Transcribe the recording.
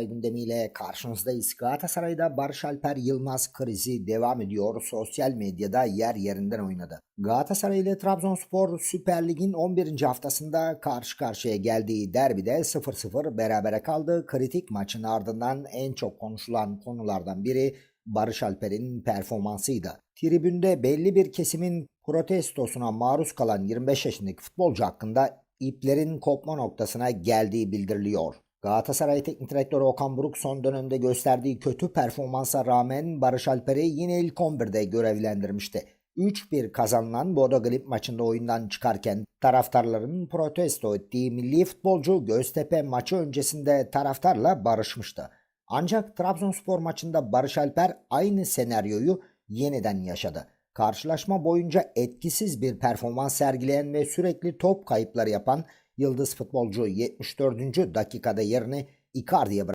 gündemiyle karşınızdayız. Galatasaray'da Barış Alper Yılmaz krizi devam ediyor. Sosyal medyada yer yerinden oynadı. Galatasaray ile Trabzonspor Süper Lig'in 11. haftasında karşı karşıya geldiği derbide 0-0 berabere kaldı. Kritik maçın ardından en çok konuşulan konulardan biri Barış Alper'in performansıydı. Tribünde belli bir kesimin protestosuna maruz kalan 25 yaşındaki futbolcu hakkında iplerin kopma noktasına geldiği bildiriliyor. Galatasaray Teknik Direktörü Okan Buruk son dönemde gösterdiği kötü performansa rağmen Barış Alper'i yine ilk 11'de görevlendirmişti. 3-1 kazanılan Bodo Glimt maçında oyundan çıkarken taraftarların protesto ettiği milli futbolcu Göztepe maçı öncesinde taraftarla barışmıştı. Ancak Trabzonspor maçında Barış Alper aynı senaryoyu yeniden yaşadı. Karşılaşma boyunca etkisiz bir performans sergileyen ve sürekli top kayıpları yapan Yıldız futbolcu 74. dakikada yerini Icardi'ye bıraktı.